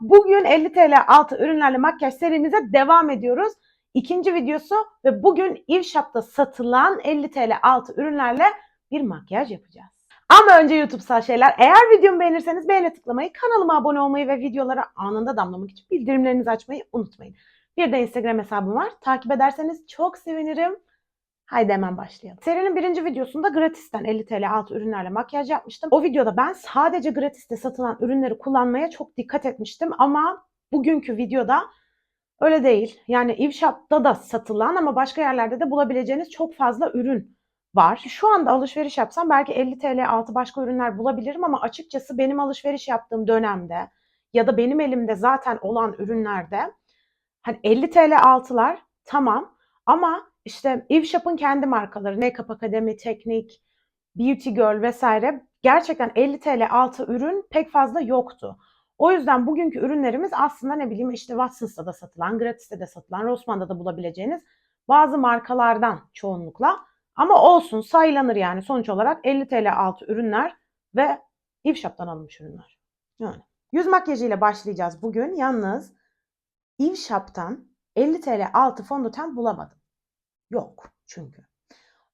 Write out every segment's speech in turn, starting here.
Bugün 50 TL altı ürünlerle makyaj serimize devam ediyoruz. İkinci videosu ve bugün Evshop'ta satılan 50 TL altı ürünlerle bir makyaj yapacağız. Ama önce YouTube'sal şeyler. Eğer videomu beğenirseniz beğene tıklamayı, kanalıma abone olmayı ve videolara anında damlamak için bildirimlerinizi açmayı unutmayın. Bir de Instagram hesabım var. Takip ederseniz çok sevinirim. Haydi hemen başlayalım. Serinin birinci videosunda gratisten 50 TL altı ürünlerle makyaj yapmıştım. O videoda ben sadece gratiste satılan ürünleri kullanmaya çok dikkat etmiştim ama bugünkü videoda öyle değil. Yani Evshop'ta da satılan ama başka yerlerde de bulabileceğiniz çok fazla ürün var. Şu anda alışveriş yapsam belki 50 TL altı başka ürünler bulabilirim ama açıkçası benim alışveriş yaptığım dönemde ya da benim elimde zaten olan ürünlerde hani 50 TL altılar tamam ama işte Evshop'un kendi markaları, Makeup Academy, Teknik, Beauty Girl vesaire gerçekten 50 TL altı ürün pek fazla yoktu. O yüzden bugünkü ürünlerimiz aslında ne bileyim işte Watsons'ta da satılan, Gratis'te de satılan, Rossmann'da da bulabileceğiniz bazı markalardan çoğunlukla. Ama olsun sayılanır yani sonuç olarak 50 TL altı ürünler ve Evshop'tan alınmış ürünler. Yani. Yüz makyajıyla başlayacağız bugün. Yalnız Evshop'tan 50 TL altı fondöten bulamadım. Yok çünkü.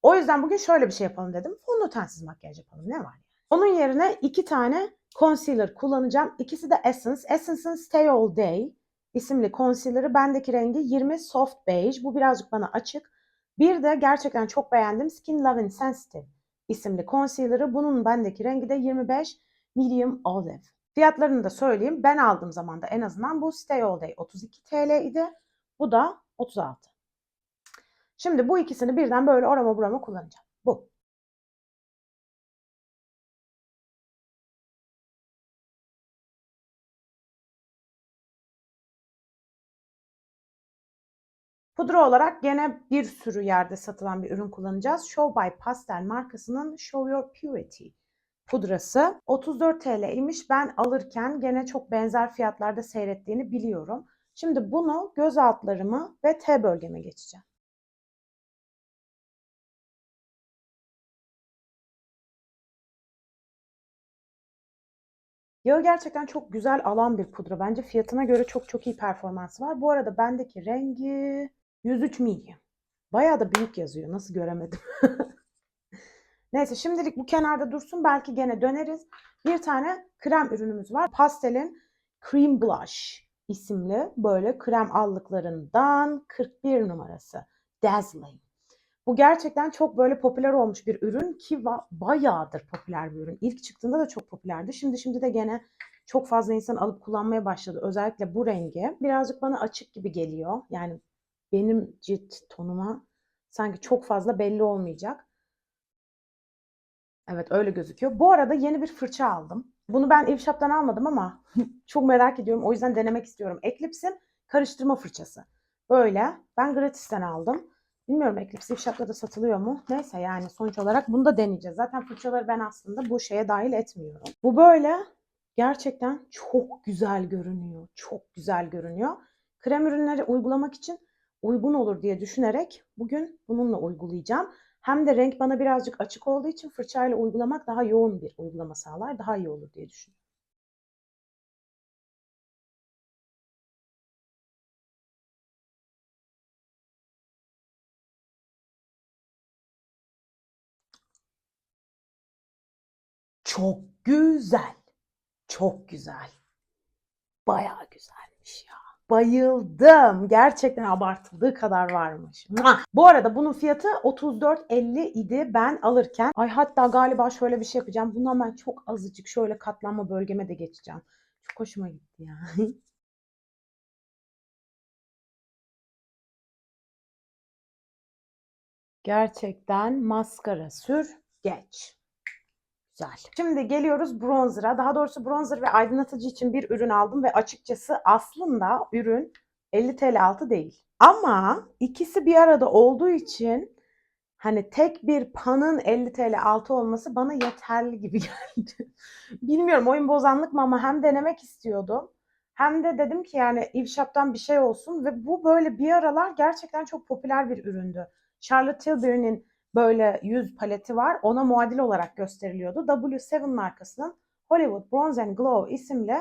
O yüzden bugün şöyle bir şey yapalım dedim. Fondötensiz makyaj yapalım. Ne var? Onun yerine iki tane concealer kullanacağım. İkisi de Essence. Essence'ın Stay All Day isimli concealer'ı. Bendeki rengi 20 Soft Beige. Bu birazcık bana açık. Bir de gerçekten çok beğendim Skin Loving Sensitive isimli concealer'ı. Bunun bendeki rengi de 25 Medium Olive. Fiyatlarını da söyleyeyim. Ben aldığım zaman da en azından bu Stay All Day 32 TL idi. Bu da 36. Şimdi bu ikisini birden böyle orama burama kullanacağım. Bu. Pudra olarak gene bir sürü yerde satılan bir ürün kullanacağız. Show by Pastel markasının Show Your Purity pudrası. 34 TL'ymiş. Ben alırken gene çok benzer fiyatlarda seyrettiğini biliyorum. Şimdi bunu göz altlarımı ve T bölgeme geçeceğim. Yağı gerçekten çok güzel alan bir pudra. Bence fiyatına göre çok çok iyi performansı var. Bu arada bendeki rengi 103 medium. Bayağı da büyük yazıyor. Nasıl göremedim. Neyse şimdilik bu kenarda dursun. Belki gene döneriz. Bir tane krem ürünümüz var. Pastel'in Cream Blush isimli böyle krem allıklarından 41 numarası. Dazzling. Bu gerçekten çok böyle popüler olmuş bir ürün ki bayağıdır popüler bir ürün. İlk çıktığında da çok popülerdi. Şimdi şimdi de gene çok fazla insan alıp kullanmaya başladı. Özellikle bu rengi. Birazcık bana açık gibi geliyor. Yani benim cilt tonuma sanki çok fazla belli olmayacak. Evet öyle gözüküyor. Bu arada yeni bir fırça aldım. Bunu ben Evshop'tan almadım ama çok merak ediyorum. O yüzden denemek istiyorum. Eclipse'in karıştırma fırçası. Böyle. Ben gratisten aldım. Bilmiyorum Eclipse Evshop'ta da satılıyor mu? Neyse yani sonuç olarak bunu da deneyeceğiz. Zaten fırçaları ben aslında bu şeye dahil etmiyorum. Bu böyle gerçekten çok güzel görünüyor. Çok güzel görünüyor. Krem ürünleri uygulamak için uygun olur diye düşünerek bugün bununla uygulayacağım. Hem de renk bana birazcık açık olduğu için fırçayla uygulamak daha yoğun bir uygulama sağlar. Daha iyi olur diye düşünüyorum. Çok güzel. Çok güzel. Bayağı güzelmiş ya. Bayıldım. Gerçekten abartıldığı kadar varmış. Bu arada bunun fiyatı 34.50 idi ben alırken. Ay hatta galiba şöyle bir şey yapacağım. Bunu hemen çok azıcık şöyle katlanma bölgeme de geçeceğim. Çok hoşuma gitti ya. Gerçekten maskara sür geç. Güzel. Şimdi geliyoruz bronzer'a. Daha doğrusu bronzer ve aydınlatıcı için bir ürün aldım ve açıkçası aslında ürün 50 TL altı değil. Ama ikisi bir arada olduğu için hani tek bir panın 50 TL altı olması bana yeterli gibi geldi. Bilmiyorum oyun bozanlık mı ama hem denemek istiyordum. Hem de dedim ki yani Evshop'tan bir şey olsun ve bu böyle bir aralar gerçekten çok popüler bir üründü. Charlotte Tilbury'nin böyle yüz paleti var. Ona muadil olarak gösteriliyordu. W7 markasının Hollywood Bronze and Glow isimli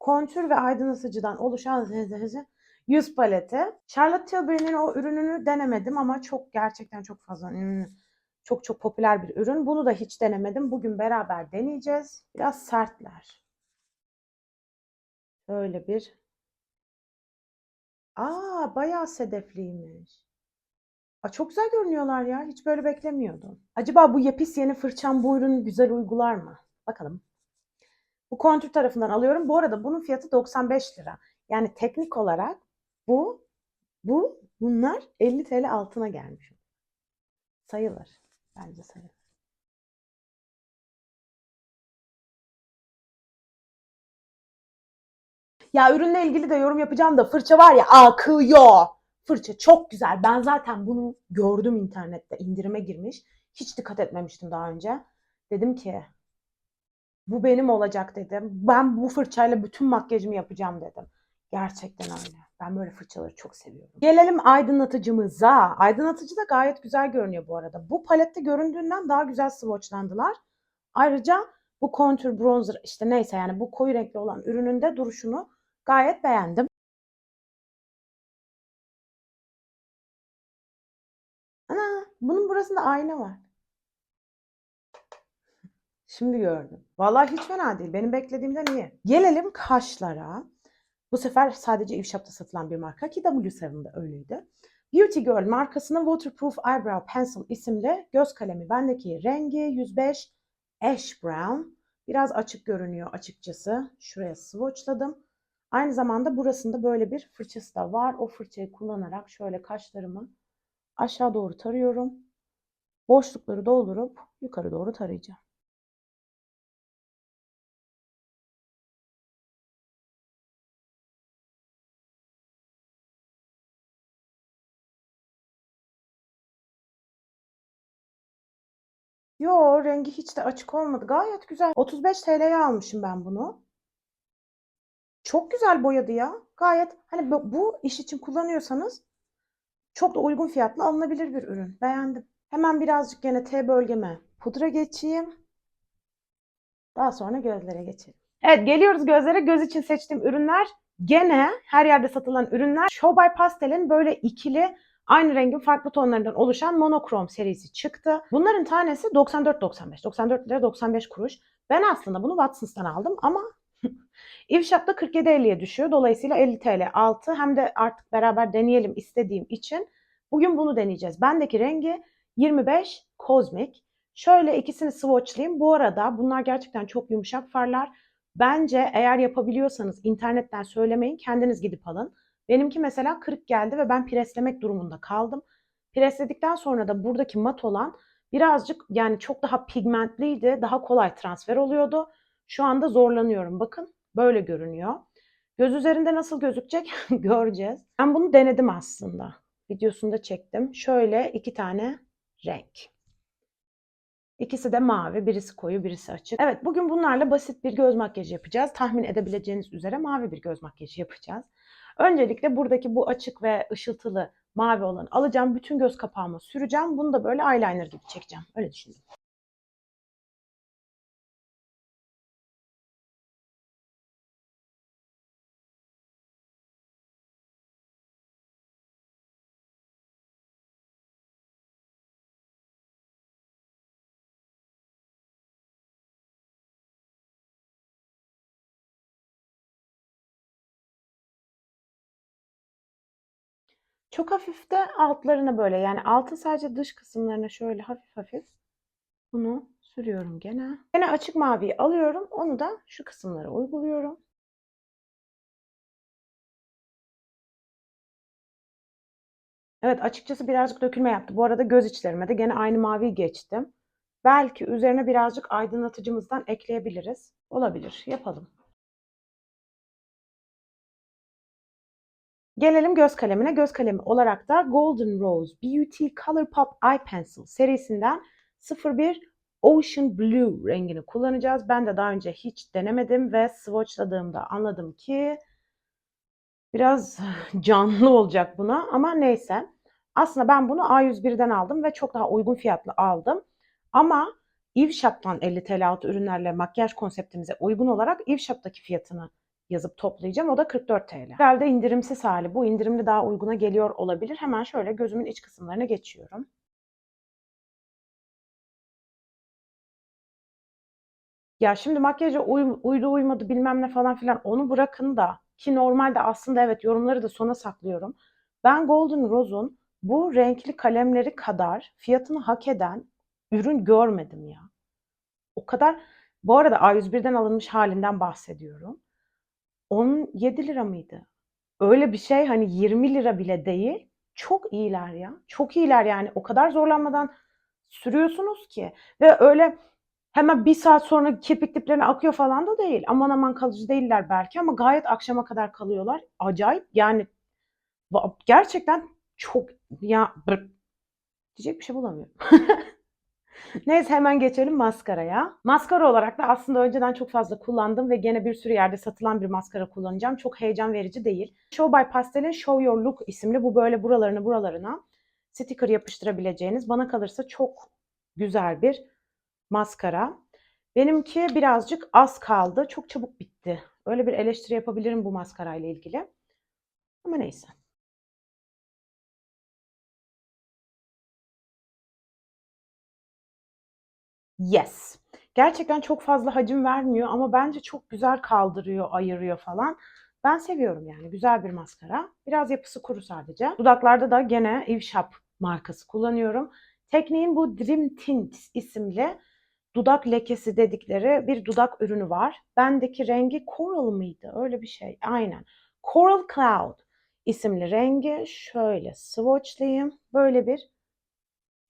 kontür ve aydınlatıcıdan oluşan yüz paleti. Charlotte Tilbury'nin o ürününü denemedim ama çok gerçekten çok fazla çok çok popüler bir ürün. Bunu da hiç denemedim. Bugün beraber deneyeceğiz. Biraz sertler. Böyle bir Aa, bayağı sedefliymiş. Aa, çok güzel görünüyorlar ya. Hiç böyle beklemiyordum. Acaba bu Yepis yeni fırçam bu ürünü güzel uygular mı? Bakalım. Bu kontür tarafından alıyorum. Bu arada bunun fiyatı 95 lira. Yani teknik olarak bu, bu, bunlar 50 TL altına gelmiş. Sayılır. Bence sayılır. Ya ürünle ilgili de yorum yapacağım da fırça var ya akıyor. Fırça çok güzel. Ben zaten bunu gördüm internette. indirime girmiş. Hiç dikkat etmemiştim daha önce. Dedim ki bu benim olacak dedim. Ben bu fırçayla bütün makyajımı yapacağım dedim. Gerçekten öyle. Ben böyle fırçaları çok seviyorum. Gelelim aydınlatıcımıza. Aydınlatıcı da gayet güzel görünüyor bu arada. Bu palette göründüğünden daha güzel swatchlandılar. Ayrıca bu kontür, bronzer işte neyse yani bu koyu renkli olan ürünün de duruşunu gayet beğendim. Bunun burasında ayna var. Şimdi gördüm. Vallahi hiç fena değil. Benim beklediğimden iyi. Gelelim kaşlara. Bu sefer sadece Evshop'ta satılan bir marka ki W7'de öyleydi. Beauty Girl markasının Waterproof Eyebrow Pencil isimli göz kalemi. Bendeki rengi 105 Ash Brown. Biraz açık görünüyor açıkçası. Şuraya swatchladım. Aynı zamanda burasında böyle bir fırçası da var. O fırçayı kullanarak şöyle kaşlarımı aşağı doğru tarıyorum. Boşlukları doldurup yukarı doğru tarayacağım. Yo rengi hiç de açık olmadı. Gayet güzel. 35 TL'ye almışım ben bunu. Çok güzel boyadı ya. Gayet hani bu iş için kullanıyorsanız çok da uygun fiyatlı alınabilir bir ürün. Beğendim. Hemen birazcık gene T bölgeme pudra geçeyim. Daha sonra gözlere geçelim. Evet geliyoruz gözlere. Göz için seçtiğim ürünler gene her yerde satılan ürünler. Show by Pastel'in böyle ikili aynı rengin farklı tonlarından oluşan monokrom serisi çıktı. Bunların tanesi 94.95. 94 lira 95 kuruş. Ben aslında bunu Watsons'tan aldım ama İvşap'ta 47.50'ye düşüyor. Dolayısıyla 50 TL altı. Hem de artık beraber deneyelim istediğim için bugün bunu deneyeceğiz. Bendeki rengi 25 Cosmic. Şöyle ikisini swatchlayayım. Bu arada bunlar gerçekten çok yumuşak farlar. Bence eğer yapabiliyorsanız internetten söylemeyin. Kendiniz gidip alın. Benimki mesela kırık geldi ve ben preslemek durumunda kaldım. Presledikten sonra da buradaki mat olan birazcık yani çok daha pigmentliydi. Daha kolay transfer oluyordu. Şu anda zorlanıyorum. Bakın böyle görünüyor. Göz üzerinde nasıl gözükecek göreceğiz. Ben bunu denedim aslında. Videosunu da çektim. Şöyle iki tane renk. İkisi de mavi, birisi koyu, birisi açık. Evet, bugün bunlarla basit bir göz makyajı yapacağız. Tahmin edebileceğiniz üzere mavi bir göz makyajı yapacağız. Öncelikle buradaki bu açık ve ışıltılı mavi olanı alacağım. Bütün göz kapağıma süreceğim. Bunu da böyle eyeliner gibi çekeceğim. Öyle düşündüm. Çok hafif de altlarına böyle yani altın sadece dış kısımlarına şöyle hafif hafif bunu sürüyorum gene. Gene açık maviyi alıyorum. Onu da şu kısımlara uyguluyorum. Evet açıkçası birazcık dökülme yaptı. Bu arada göz içlerime de gene aynı maviyi geçtim. Belki üzerine birazcık aydınlatıcımızdan ekleyebiliriz. Olabilir. Yapalım. Gelelim göz kalemine. Göz kalemi olarak da Golden Rose Beauty Color Pop Eye Pencil serisinden 01 Ocean Blue rengini kullanacağız. Ben de daha önce hiç denemedim ve swatchladığımda anladım ki biraz canlı olacak buna ama neyse. Aslında ben bunu A101'den aldım ve çok daha uygun fiyatlı aldım. Ama Eve Shop'tan 50 TL altı ürünlerle makyaj konseptimize uygun olarak Eve Shop'taki fiyatını yazıp toplayacağım. O da 44 TL. Herhalde indirimsiz hali. Bu indirimli daha uyguna geliyor olabilir. Hemen şöyle gözümün iç kısımlarına geçiyorum. Ya şimdi makyaja uy- uydu uymadı bilmem ne falan filan onu bırakın da ki normalde aslında evet yorumları da sona saklıyorum. Ben Golden Rose'un bu renkli kalemleri kadar fiyatını hak eden ürün görmedim ya. O kadar bu arada A101'den alınmış halinden bahsediyorum. 17 lira mıydı? Öyle bir şey hani 20 lira bile değil. Çok iyiler ya. Çok iyiler yani. O kadar zorlanmadan sürüyorsunuz ki. Ve öyle hemen bir saat sonra kirpik diplerine akıyor falan da değil. Aman aman kalıcı değiller belki ama gayet akşama kadar kalıyorlar. Acayip yani gerçekten çok ya diyecek bir şey bulamıyorum. Neyse hemen geçelim maskaraya. Maskara olarak da aslında önceden çok fazla kullandım ve gene bir sürü yerde satılan bir maskara kullanacağım. Çok heyecan verici değil. Show by Pastel'in Show Your Look isimli bu böyle buralarını buralarına sticker yapıştırabileceğiniz bana kalırsa çok güzel bir maskara. Benimki birazcık az kaldı. Çok çabuk bitti. Öyle bir eleştiri yapabilirim bu maskarayla ilgili. Ama neyse. Yes. Gerçekten çok fazla hacim vermiyor ama bence çok güzel kaldırıyor, ayırıyor falan. Ben seviyorum yani. Güzel bir maskara. Biraz yapısı kuru sadece. Dudaklarda da gene Eve Shop markası kullanıyorum. Tekniğin bu Dream Tint isimli dudak lekesi dedikleri bir dudak ürünü var. Bendeki rengi Coral mıydı? Öyle bir şey. Aynen. Coral Cloud isimli rengi şöyle swatchlayayım. Böyle bir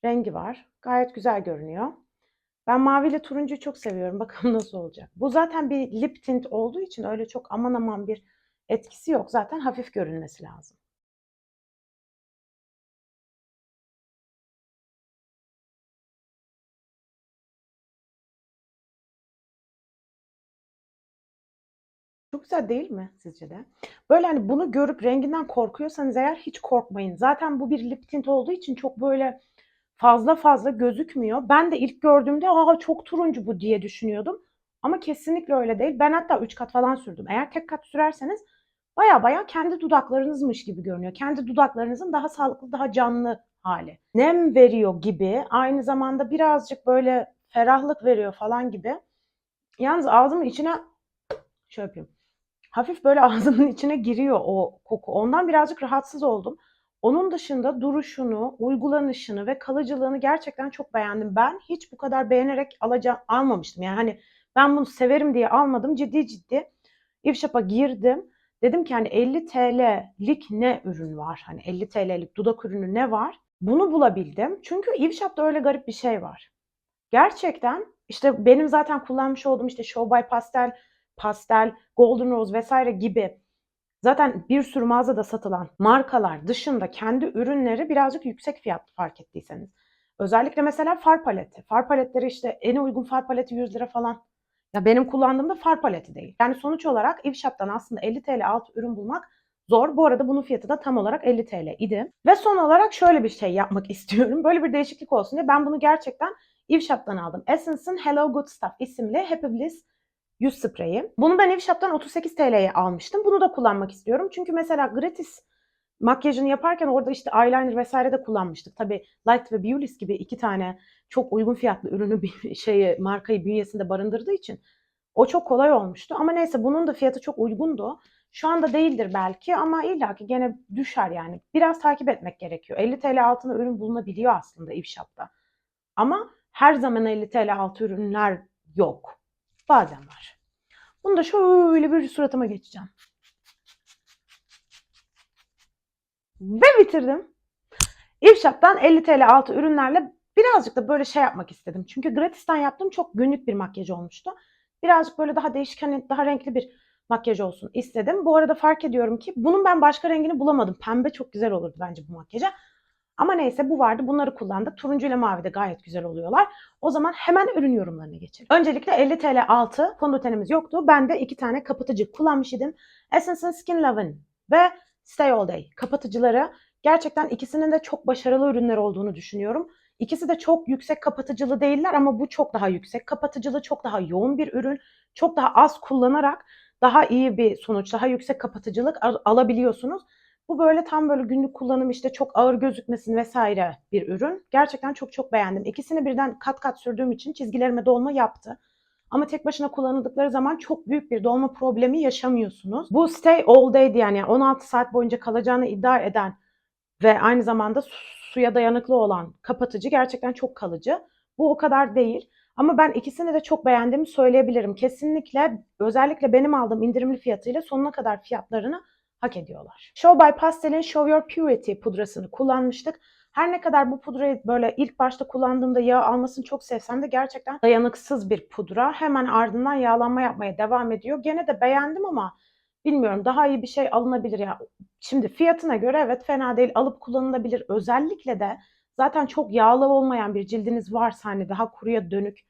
rengi var. Gayet güzel görünüyor. Ben mavi ile turuncuyu çok seviyorum. Bakalım nasıl olacak. Bu zaten bir lip tint olduğu için öyle çok aman aman bir etkisi yok. Zaten hafif görünmesi lazım. Çok güzel değil mi sizce de? Böyle hani bunu görüp renginden korkuyorsanız eğer hiç korkmayın. Zaten bu bir lip tint olduğu için çok böyle fazla fazla gözükmüyor. Ben de ilk gördüğümde aa çok turuncu bu diye düşünüyordum. Ama kesinlikle öyle değil. Ben hatta 3 kat falan sürdüm. Eğer tek kat sürerseniz baya baya kendi dudaklarınızmış gibi görünüyor. Kendi dudaklarınızın daha sağlıklı, daha canlı hali. Nem veriyor gibi, aynı zamanda birazcık böyle ferahlık veriyor falan gibi. Yalnız ağzımın içine şöyle yapayım. Hafif böyle ağzımın içine giriyor o koku. Ondan birazcık rahatsız oldum. Onun dışında duruşunu, uygulanışını ve kalıcılığını gerçekten çok beğendim. Ben hiç bu kadar beğenerek alacağım, almamıştım. Yani hani ben bunu severim diye almadım. Ciddi ciddi Shop'a girdim. Dedim ki hani 50 TL'lik ne ürün var? Hani 50 TL'lik dudak ürünü ne var? Bunu bulabildim. Çünkü Shop'ta öyle garip bir şey var. Gerçekten işte benim zaten kullanmış olduğum işte Show by Pastel, Pastel, Golden Rose vesaire gibi zaten bir sürü mağazada satılan markalar dışında kendi ürünleri birazcık yüksek fiyatlı fark ettiyseniz. Özellikle mesela far paleti. Far paletleri işte en uygun far paleti 100 lira falan. Ya benim kullandığımda far paleti değil. Yani sonuç olarak Eve Shop'tan aslında 50 TL altı ürün bulmak zor. Bu arada bunun fiyatı da tam olarak 50 TL idi. Ve son olarak şöyle bir şey yapmak istiyorum. Böyle bir değişiklik olsun diye ben bunu gerçekten Eve Shop'tan aldım. Essence'ın Hello Good Stuff isimli Happy Bliss yüz spreyi. Bunu ben Eve Shop'tan 38 TL'ye almıştım. Bunu da kullanmak istiyorum. Çünkü mesela gratis makyajını yaparken orada işte eyeliner vesaire de kullanmıştık. Tabii Light ve Beauliss gibi iki tane çok uygun fiyatlı ürünü bir şeyi markayı bünyesinde barındırdığı için o çok kolay olmuştu. Ama neyse bunun da fiyatı çok uygundu. Şu anda değildir belki ama illaki gene düşer yani. Biraz takip etmek gerekiyor. 50 TL altında ürün bulunabiliyor aslında Eve Shop'ta. Ama her zaman 50 TL altı ürünler yok. Bazen var. Bunu da şöyle bir suratıma geçeceğim. Ve bitirdim. Irshap'tan 50 TL altı ürünlerle birazcık da böyle şey yapmak istedim. Çünkü gratisten yaptığım çok günlük bir makyaj olmuştu. Birazcık böyle daha değişik hani daha renkli bir makyaj olsun istedim. Bu arada fark ediyorum ki bunun ben başka rengini bulamadım. Pembe çok güzel olurdu bence bu makyaja. Ama neyse bu vardı. Bunları kullandık. Turuncu ile mavi de gayet güzel oluyorlar. O zaman hemen ürün yorumlarına geçelim. Öncelikle 50 TL altı fondötenimiz yoktu. Ben de iki tane kapatıcı kullanmış idim. Essence'ın Skin Lovin ve Stay All Day kapatıcıları. Gerçekten ikisinin de çok başarılı ürünler olduğunu düşünüyorum. İkisi de çok yüksek kapatıcılı değiller ama bu çok daha yüksek. Kapatıcılı çok daha yoğun bir ürün. Çok daha az kullanarak daha iyi bir sonuç, daha yüksek kapatıcılık al- alabiliyorsunuz. Bu böyle tam böyle günlük kullanım işte çok ağır gözükmesin vesaire bir ürün. Gerçekten çok çok beğendim. İkisini birden kat kat sürdüğüm için çizgilerime dolma yaptı. Ama tek başına kullanıldıkları zaman çok büyük bir dolma problemi yaşamıyorsunuz. Bu stay all day yani 16 saat boyunca kalacağını iddia eden ve aynı zamanda su- suya dayanıklı olan kapatıcı gerçekten çok kalıcı. Bu o kadar değil. Ama ben ikisini de çok beğendiğimi söyleyebilirim. Kesinlikle özellikle benim aldığım indirimli fiyatıyla sonuna kadar fiyatlarını hak ediyorlar. Show by Pastel'in Show Your Purity pudrasını kullanmıştık. Her ne kadar bu pudrayı böyle ilk başta kullandığımda yağ almasını çok sevsem de gerçekten dayanıksız bir pudra. Hemen ardından yağlanma yapmaya devam ediyor. Gene de beğendim ama bilmiyorum daha iyi bir şey alınabilir ya. Şimdi fiyatına göre evet fena değil alıp kullanılabilir. Özellikle de zaten çok yağlı olmayan bir cildiniz varsa hani daha kuruya dönük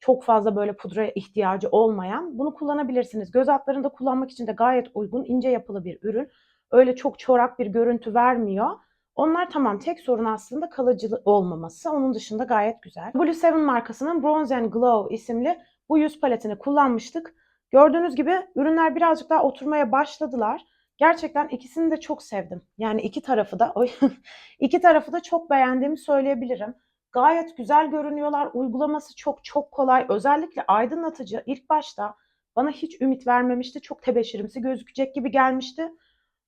çok fazla böyle pudraya ihtiyacı olmayan bunu kullanabilirsiniz. Göz altlarında kullanmak için de gayet uygun ince yapılı bir ürün. Öyle çok çorak bir görüntü vermiyor. Onlar tamam tek sorun aslında kalıcı olmaması. Onun dışında gayet güzel. W7 markasının Bronze and Glow isimli bu yüz paletini kullanmıştık. Gördüğünüz gibi ürünler birazcık daha oturmaya başladılar. Gerçekten ikisini de çok sevdim. Yani iki tarafı da iki tarafı da çok beğendiğimi söyleyebilirim. Gayet güzel görünüyorlar. Uygulaması çok çok kolay. Özellikle aydınlatıcı ilk başta bana hiç ümit vermemişti. Çok tebeşirimsi gözükecek gibi gelmişti.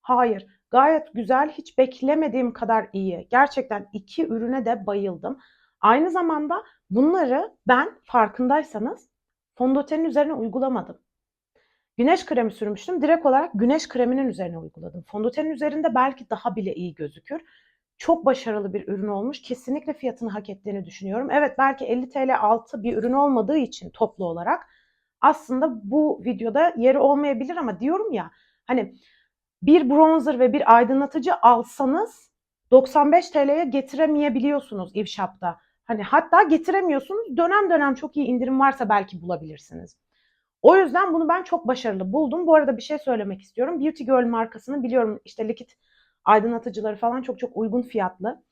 Hayır. Gayet güzel. Hiç beklemediğim kadar iyi. Gerçekten iki ürüne de bayıldım. Aynı zamanda bunları ben farkındaysanız fondötenin üzerine uygulamadım. Güneş kremi sürmüştüm. Direkt olarak güneş kreminin üzerine uyguladım. Fondötenin üzerinde belki daha bile iyi gözükür. Çok başarılı bir ürün olmuş. Kesinlikle fiyatını hak ettiğini düşünüyorum. Evet belki 50 TL altı bir ürün olmadığı için toplu olarak aslında bu videoda yeri olmayabilir ama diyorum ya hani bir bronzer ve bir aydınlatıcı alsanız 95 TL'ye getiremeyebiliyorsunuz Evshop'ta. Hani hatta getiremiyorsunuz. Dönem dönem çok iyi indirim varsa belki bulabilirsiniz. O yüzden bunu ben çok başarılı buldum. Bu arada bir şey söylemek istiyorum. Beauty Girl markasını biliyorum işte likit aydınlatıcıları falan çok çok uygun fiyatlı.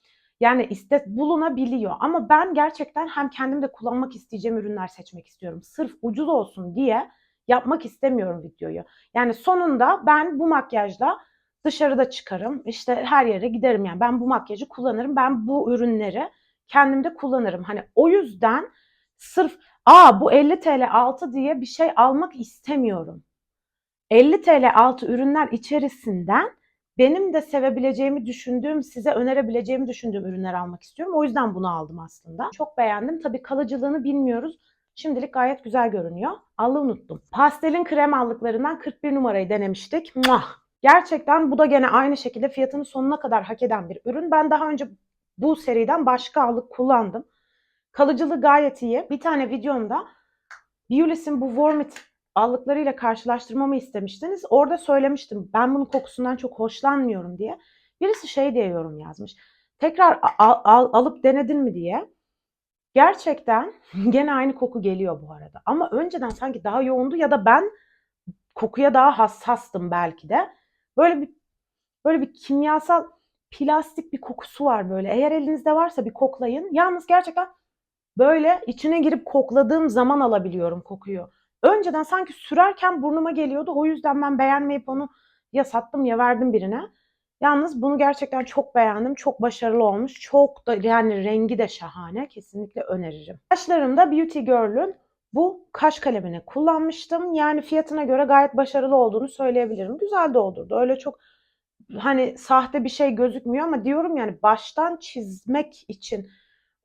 Yani iste bulunabiliyor ama ben gerçekten hem kendim de kullanmak isteyeceğim ürünler seçmek istiyorum. Sırf ucuz olsun diye yapmak istemiyorum videoyu. Yani sonunda ben bu makyajla dışarıda çıkarım. İşte her yere giderim yani. Ben bu makyajı kullanırım. Ben bu ürünleri kendimde kullanırım. Hani o yüzden sırf aa bu 50 TL altı diye bir şey almak istemiyorum. 50 TL altı ürünler içerisinden benim de sevebileceğimi düşündüğüm, size önerebileceğimi düşündüğüm ürünler almak istiyorum. O yüzden bunu aldım aslında. Çok beğendim. Tabii kalıcılığını bilmiyoruz. Şimdilik gayet güzel görünüyor. Allı unuttum. Pastelin krem allıklarından 41 numarayı denemiştik. Muah! Gerçekten bu da gene aynı şekilde fiyatını sonuna kadar hak eden bir ürün. Ben daha önce bu seriden başka allık kullandım. Kalıcılığı gayet iyi. Bir tane videomda Beulis'in bu Warmit allıklarıyla karşılaştırmamı istemiştiniz. Orada söylemiştim ben bunun kokusundan çok hoşlanmıyorum diye. Birisi şey diye yorum yazmış. Tekrar al, al, alıp denedin mi diye. Gerçekten gene aynı koku geliyor bu arada. Ama önceden sanki daha yoğundu ya da ben kokuya daha hassastım belki de. Böyle bir böyle bir kimyasal plastik bir kokusu var böyle. Eğer elinizde varsa bir koklayın. Yalnız gerçekten böyle içine girip kokladığım zaman alabiliyorum kokuyu. Önceden sanki sürerken burnuma geliyordu. O yüzden ben beğenmeyip onu ya sattım ya verdim birine. Yalnız bunu gerçekten çok beğendim. Çok başarılı olmuş. Çok da yani rengi de şahane. Kesinlikle öneririm. Kaşlarımda Beauty Girl'ün bu kaş kalemini kullanmıştım. Yani fiyatına göre gayet başarılı olduğunu söyleyebilirim. Güzel de olurdu. Öyle çok hani sahte bir şey gözükmüyor ama diyorum yani baştan çizmek için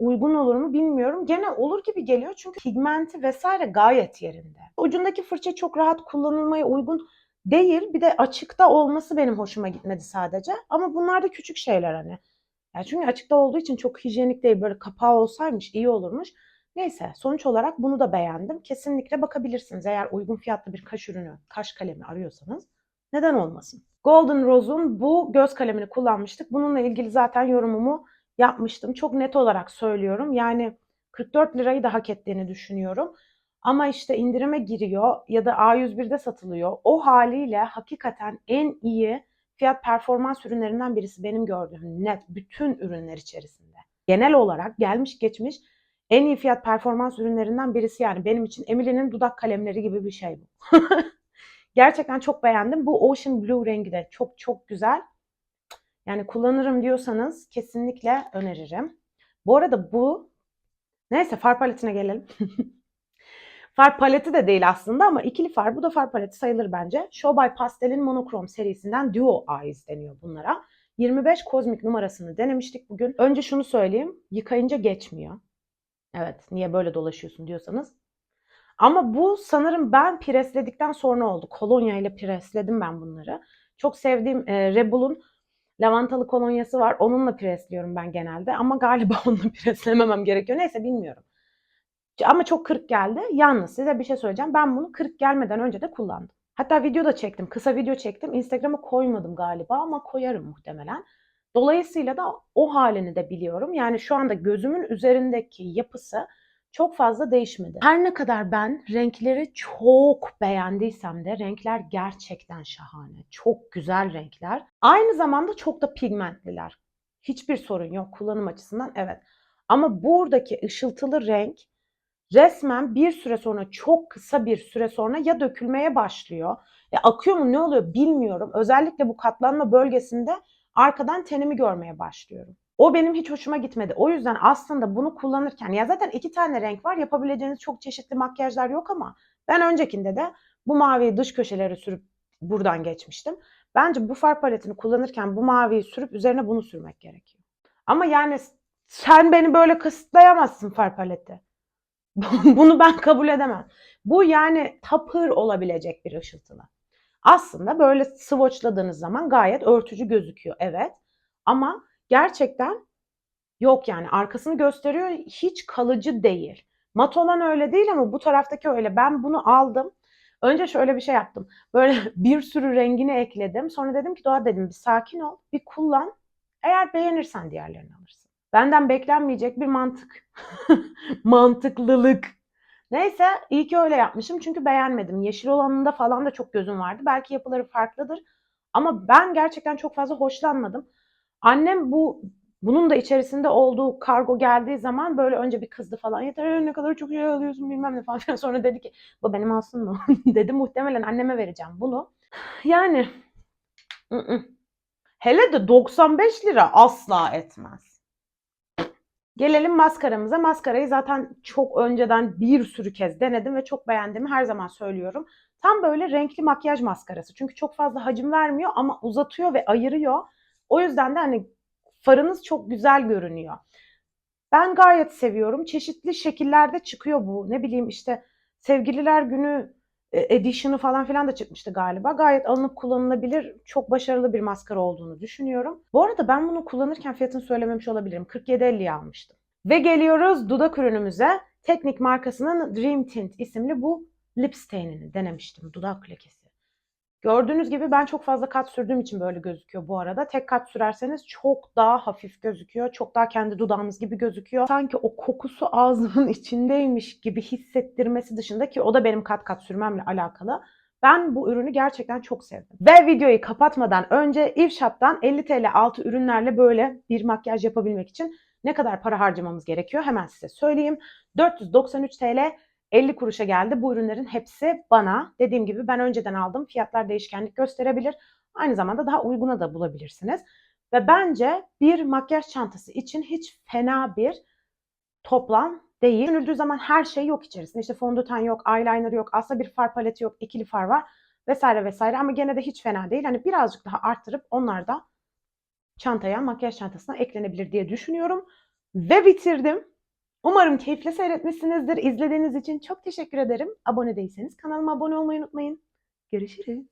uygun olur mu bilmiyorum. Gene olur gibi geliyor çünkü pigmenti vesaire gayet yerinde. Ucundaki fırça çok rahat kullanılmaya uygun değil. Bir de açıkta olması benim hoşuma gitmedi sadece. Ama bunlar da küçük şeyler hani. Yani çünkü açıkta olduğu için çok hijyenik değil. Böyle kapağı olsaymış iyi olurmuş. Neyse sonuç olarak bunu da beğendim. Kesinlikle bakabilirsiniz eğer uygun fiyatlı bir kaş ürünü, kaş kalemi arıyorsanız. Neden olmasın? Golden Rose'un bu göz kalemini kullanmıştık. Bununla ilgili zaten yorumumu yapmıştım. Çok net olarak söylüyorum. Yani 44 lirayı da hak ettiğini düşünüyorum. Ama işte indirime giriyor ya da A101'de satılıyor. O haliyle hakikaten en iyi fiyat performans ürünlerinden birisi benim gördüğüm net bütün ürünler içerisinde. Genel olarak gelmiş geçmiş en iyi fiyat performans ürünlerinden birisi yani benim için Emily'nin dudak kalemleri gibi bir şey bu. Gerçekten çok beğendim. Bu Ocean Blue rengi de çok çok güzel. Yani kullanırım diyorsanız kesinlikle öneririm. Bu arada bu neyse far paletine gelelim. far paleti de değil aslında ama ikili far. Bu da far paleti sayılır bence. Show by Pastel'in monokrom serisinden Duo Eyes deniyor bunlara. 25 kozmik numarasını denemiştik bugün. Önce şunu söyleyeyim. Yıkayınca geçmiyor. Evet niye böyle dolaşıyorsun diyorsanız. Ama bu sanırım ben presledikten sonra oldu. Kolonya ile presledim ben bunları. Çok sevdiğim e, Rebel'un lavantalı kolonyası var. Onunla presliyorum ben genelde. Ama galiba onunla preslememem gerekiyor. Neyse bilmiyorum. Ama çok kırık geldi. Yalnız size bir şey söyleyeceğim. Ben bunu kırık gelmeden önce de kullandım. Hatta video da çektim. Kısa video çektim. Instagram'a koymadım galiba ama koyarım muhtemelen. Dolayısıyla da o halini de biliyorum. Yani şu anda gözümün üzerindeki yapısı çok fazla değişmedi. Her ne kadar ben renkleri çok beğendiysem de renkler gerçekten şahane. Çok güzel renkler. Aynı zamanda çok da pigmentliler. Hiçbir sorun yok kullanım açısından evet. Ama buradaki ışıltılı renk resmen bir süre sonra çok kısa bir süre sonra ya dökülmeye başlıyor. Ya akıyor mu ne oluyor bilmiyorum. Özellikle bu katlanma bölgesinde arkadan tenimi görmeye başlıyorum. O benim hiç hoşuma gitmedi. O yüzden aslında bunu kullanırken ya zaten iki tane renk var. Yapabileceğiniz çok çeşitli makyajlar yok ama ben öncekinde de bu maviyi dış köşelere sürüp buradan geçmiştim. Bence bu far paletini kullanırken bu maviyi sürüp üzerine bunu sürmek gerekiyor. Ama yani sen beni böyle kısıtlayamazsın far paleti. bunu ben kabul edemem. Bu yani tapır olabilecek bir ışıltılı. Aslında böyle swatchladığınız zaman gayet örtücü gözüküyor evet. Ama gerçekten yok yani arkasını gösteriyor hiç kalıcı değil. Mat olan öyle değil ama bu taraftaki öyle. Ben bunu aldım. Önce şöyle bir şey yaptım. Böyle bir sürü rengini ekledim. Sonra dedim ki Doğa dedim bir sakin ol, bir kullan. Eğer beğenirsen diğerlerini alırsın. Benden beklenmeyecek bir mantık. Mantıklılık. Neyse iyi ki öyle yapmışım çünkü beğenmedim. Yeşil olanında falan da çok gözüm vardı. Belki yapıları farklıdır. Ama ben gerçekten çok fazla hoşlanmadım. Annem bu bunun da içerisinde olduğu kargo geldiği zaman böyle önce bir kızdı falan. Yeter ne kadar çok şey alıyorsun bilmem ne falan. Sonra dedi ki bu benim alsın mı? dedi muhtemelen anneme vereceğim bunu. Yani ı-ı. hele de 95 lira asla etmez. Gelelim maskaramıza. Maskarayı zaten çok önceden bir sürü kez denedim ve çok beğendiğimi her zaman söylüyorum. Tam böyle renkli makyaj maskarası. Çünkü çok fazla hacim vermiyor ama uzatıyor ve ayırıyor. O yüzden de hani farınız çok güzel görünüyor. Ben gayet seviyorum. Çeşitli şekillerde çıkıyor bu. Ne bileyim işte sevgililer günü e, edition'ı falan filan da çıkmıştı galiba. Gayet alınıp kullanılabilir, çok başarılı bir maskara olduğunu düşünüyorum. Bu arada ben bunu kullanırken fiyatını söylememiş olabilirim. 47.50'ye almıştım. Ve geliyoruz dudak ürünümüze. Teknik markasının Dream Tint isimli bu lip stain'ini denemiştim. Dudak lekesi. Gördüğünüz gibi ben çok fazla kat sürdüğüm için böyle gözüküyor bu arada. Tek kat sürerseniz çok daha hafif gözüküyor. Çok daha kendi dudağınız gibi gözüküyor. Sanki o kokusu ağzımın içindeymiş gibi hissettirmesi dışında ki o da benim kat kat sürmemle alakalı. Ben bu ürünü gerçekten çok sevdim. Ve videoyu kapatmadan önce Irshop'tan 50 TL altı ürünlerle böyle bir makyaj yapabilmek için ne kadar para harcamamız gerekiyor hemen size söyleyeyim. 493 TL 50 kuruşa geldi. Bu ürünlerin hepsi bana. Dediğim gibi ben önceden aldım. Fiyatlar değişkenlik gösterebilir. Aynı zamanda daha uyguna da bulabilirsiniz. Ve bence bir makyaj çantası için hiç fena bir toplam değil. Düşünüldüğü zaman her şey yok içerisinde. İşte fondöten yok, eyeliner yok, aslında bir far paleti yok, ikili far var vesaire vesaire. Ama gene de hiç fena değil. Hani birazcık daha arttırıp onlar da çantaya, makyaj çantasına eklenebilir diye düşünüyorum. Ve bitirdim. Umarım keyifle seyretmişsinizdir. İzlediğiniz için çok teşekkür ederim. Abone değilseniz kanalıma abone olmayı unutmayın. Görüşürüz.